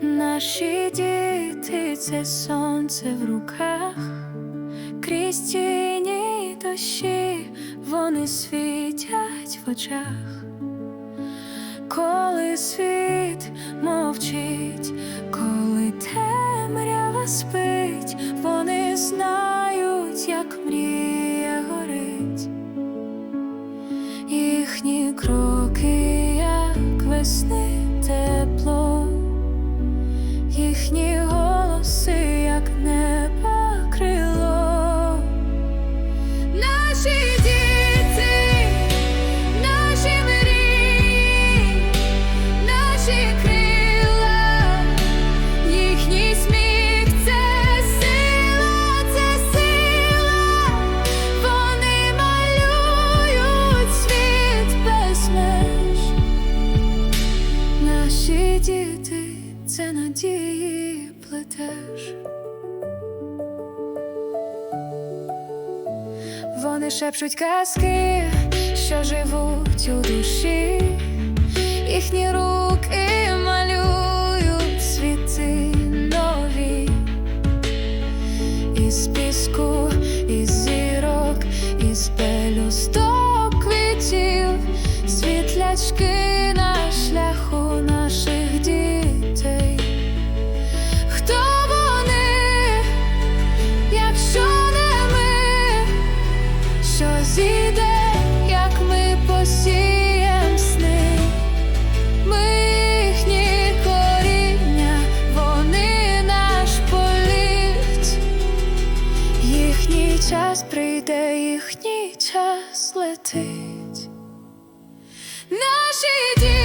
Наші діти це сонце в руках, крізь тіні дощі вони світять в очах, коли світ кроки, як весни тепло. Плетеш. Вони шепчуть казки, що живуть у душі, їхні руки малюють світи нові, із піску, із зірок, із пелюсток квітів, світлячки час прийде, їхній час летить. Наші діти